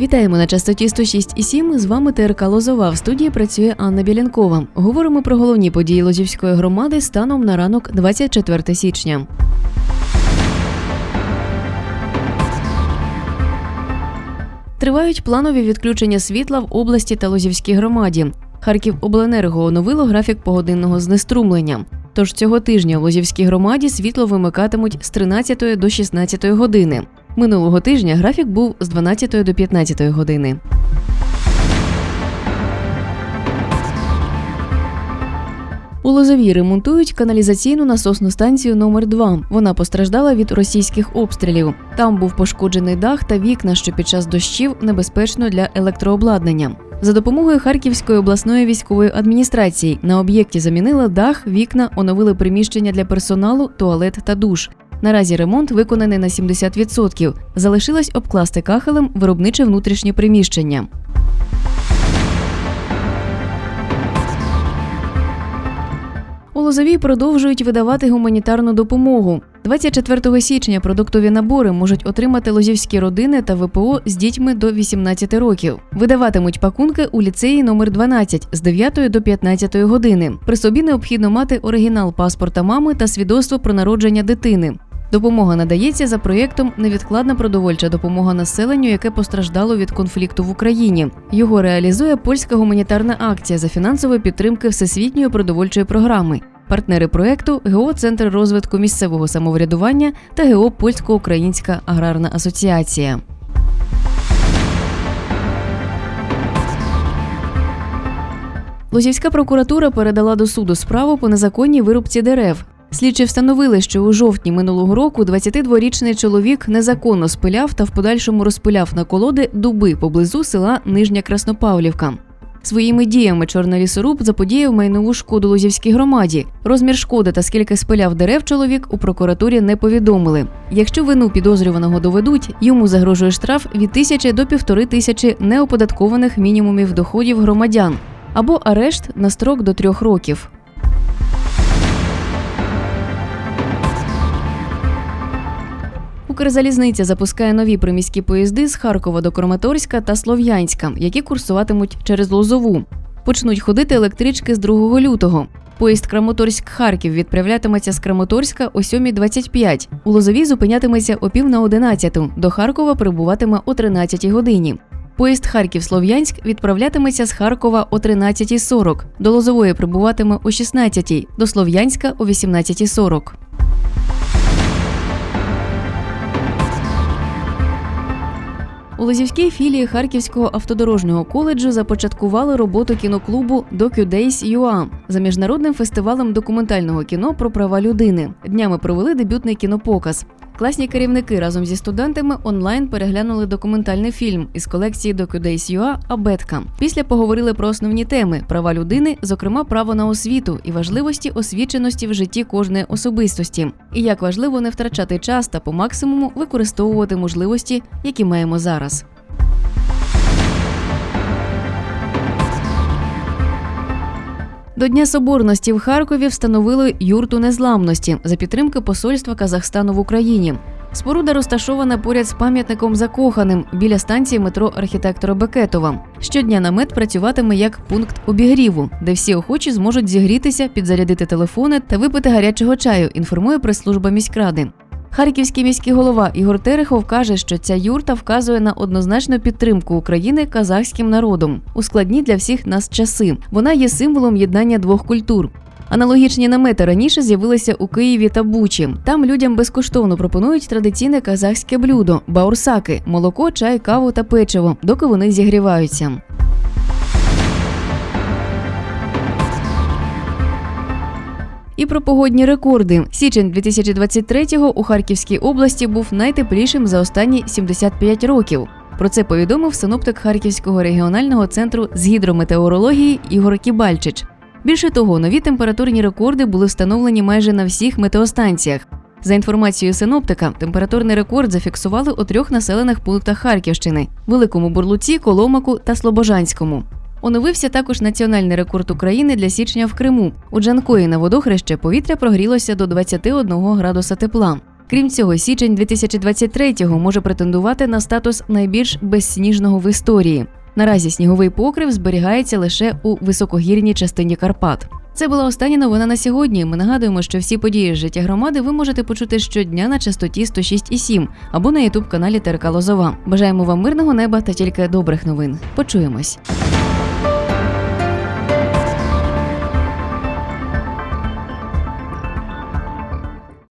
Вітаємо на частоті 106,7. З вами ТРК Лозова. В студії працює Анна Білянкова. Говоримо про головні події Лозівської громади станом на ранок 24 січня. Тривають планові відключення світла в області та Лозівській громаді. Харків Обленерго оновило графік погодинного знеструмлення. Тож цього тижня в Лозівській громаді світло вимикатимуть з 13 до 16 години. Минулого тижня графік був з 12 до 15 години. У Лозовій ремонтують каналізаційну насосну станцію номер 2 Вона постраждала від російських обстрілів. Там був пошкоджений дах та вікна, що під час дощів небезпечно для електрообладнання. За допомогою Харківської обласної військової адміністрації на об'єкті замінили дах, вікна, оновили приміщення для персоналу, туалет та душ. Наразі ремонт виконаний на 70%. Залишилось обкласти кахелем виробниче внутрішнє приміщення. У Лозовій продовжують видавати гуманітарну допомогу. 24 січня продуктові набори можуть отримати лозівські родини та ВПО з дітьми до 18 років. Видаватимуть пакунки у ліцеї номер 12 з 9 до 15 години. При собі необхідно мати оригінал паспорта мами та свідоцтво про народження дитини. Допомога надається за проєктом Невідкладна продовольча допомога населенню, яке постраждало від конфлікту в Україні. Його реалізує польська гуманітарна акція за фінансової підтримки Всесвітньої продовольчої програми. Партнери проєкту ГО Центр розвитку місцевого самоврядування та ГО Польсько-Українська аграрна асоціація. Лозівська прокуратура передала до суду справу по незаконній вирубці дерев. Слідчі встановили, що у жовтні минулого року 22-річний чоловік незаконно спиляв та в подальшому розпиляв на колоди дуби поблизу села Нижня Краснопавлівка. Своїми діями чорний лісоруб заподіяв майнову шкоду Лозівській громаді. Розмір шкоди та скільки спиляв дерев чоловік у прокуратурі не повідомили. Якщо вину підозрюваного доведуть, йому загрожує штраф від тисячі до півтори тисячі неоподаткованих мінімумів доходів громадян або арешт на строк до трьох років. Укрзалізниця запускає нові приміські поїзди з Харкова до Краматорська та Слов'янська, які курсуватимуть через Лозову. Почнуть ходити електрички з 2 лютого. Поїзд Краматорськ-Харків відправлятиметься з Краматорська о 7.25. У Лозовій зупинятиметься о пів на 11. До Харкова прибуватиме о 13 годині. Поїзд Харків-Слов'янськ відправлятиметься з Харкова о 13.40. До Лозової прибуватиме о 16.00, до Слов'янська о 18.40. У Лозівській філії Харківського автодорожнього коледжу започаткували роботу кіноклубу DocuDays UA за міжнародним фестивалем документального кіно про права людини. Днями провели дебютний кінопоказ. Класні керівники разом зі студентами онлайн переглянули документальний фільм із колекції DocuDays.ua «Абетка». Після поговорили про основні теми права людини, зокрема право на освіту і важливості освіченості в житті кожної особистості, і як важливо не втрачати час та по максимуму використовувати можливості, які маємо зараз. До Дня Соборності в Харкові встановили юрту незламності за підтримки посольства Казахстану в Україні. Споруда розташована поряд з пам'ятником закоханим біля станції метро архітектора Бекетова. Щодня намет працюватиме як пункт обігріву, де всі охочі зможуть зігрітися, підзарядити телефони та випити гарячого чаю. Інформує прес-служба міськради. Харківський міський голова Ігор Терехов каже, що ця юрта вказує на однозначну підтримку України казахським народом у складні для всіх нас часи. Вона є символом єднання двох культур. Аналогічні намети раніше з'явилися у Києві та Бучі. Там людям безкоштовно пропонують традиційне казахське блюдо баурсаки, молоко, чай, каву та печиво, доки вони зігріваються. І про погодні рекорди. Січень 2023-го у Харківській області був найтеплішим за останні 75 років. Про це повідомив синоптик Харківського регіонального центру з гідрометеорології Ігор Кібальчич. Більше того, нові температурні рекорди були встановлені майже на всіх метеостанціях. За інформацією синоптика, температурний рекорд зафіксували у трьох населених пунктах Харківщини: Великому Бурлуці, Коломаку та Слобожанському. Оновився також національний рекорд України для січня в Криму. У Джанкої на водохреще повітря прогрілося до 21 градуса тепла. Крім цього, січень 2023-го може претендувати на статус найбільш безсніжного в історії. Наразі сніговий покрив зберігається лише у високогірній частині Карпат. Це була остання новина на сьогодні. Ми нагадуємо, що всі події з життя громади ви можете почути щодня на частоті 106,7 або на ютуб каналі ТРК Лозова. Бажаємо вам мирного неба та тільки добрих новин. Почуємось.